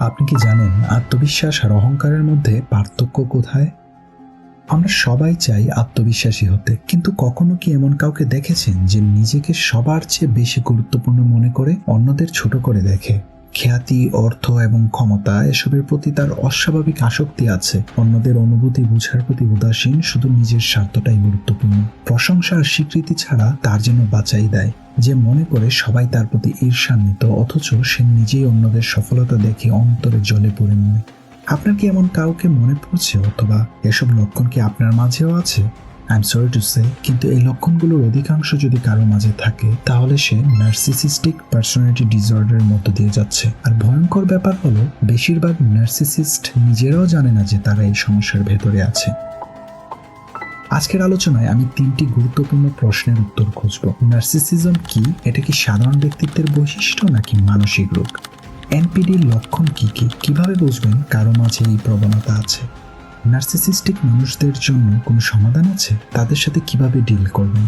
আপনি কি জানেন আত্মবিশ্বাস আর অহংকারের মধ্যে পার্থক্য কোথায়? আমরা সবাই চাই আত্মবিশ্বাসী হতে, কিন্তু কখনো কি এমন কাউকে দেখেছেন যে নিজেকে সবার চেয়ে বেশি গুরুত্বপূর্ণ মনে করে অন্যদের ছোট করে দেখে? খ্যাতি, অর্থ এবং ক্ষমতা এসবের প্রতি তার অস্বাভাবিক আসক্তি আছে। অন্যদের অনুভূতি বুঝার প্রতি উদাসীন, শুধু নিজের স্বার্থটাই গুরুত্বপূর্ণ। প্রশংসা আর স্বীকৃতি ছাড়া তার জন্য বাঁচাই দেয়। যে মনে করে সবাই তার প্রতি ঈর্ষান্বিত, অথচ সে নিজেই অন্যদের সফলতা দেখে অন্তরে জলে পড়ে মনে। আপনার কি এমন কাউকে মনে পড়ছে, অথবা এসব লক্ষণ কি আপনার মাঝেও আছে? I am sorry to say কিন্তু এই লক্ষণগুলোর অধিকাংশ যদি কারও মাঝে থাকে, তাহলে সে নার্সিসিস্টিক পার্সোনালিটি ডিসঅর্ডারের মধ্য দিয়ে যাচ্ছে। আর ভয়ঙ্কর ব্যাপার হলো, বেশিরভাগ নার্সিসিস্ট নিজেরাও জানে না যে তারা এই সমস্যার ভেতরে আছে। আজকের আলোচনায় আমি তিনটি গুরুত্বপূর্ণ প্রশ্নের উত্তর খুঁজব। নার্সিসিজম কি? এটা কি সাধারণ ব্যক্তিত্বের বৈশিষ্ট্য নাকি মানসিক রোগ? এনপিডির লক্ষণ কি কি? কীভাবে বুঝবেন কারও মাঝে এই প্রবণতা আছে? নার্সিসিস্টিক মানুষদের জন্য কোনো সমাধান আছে? তাদের সাথে কীভাবে ডিল করবেন?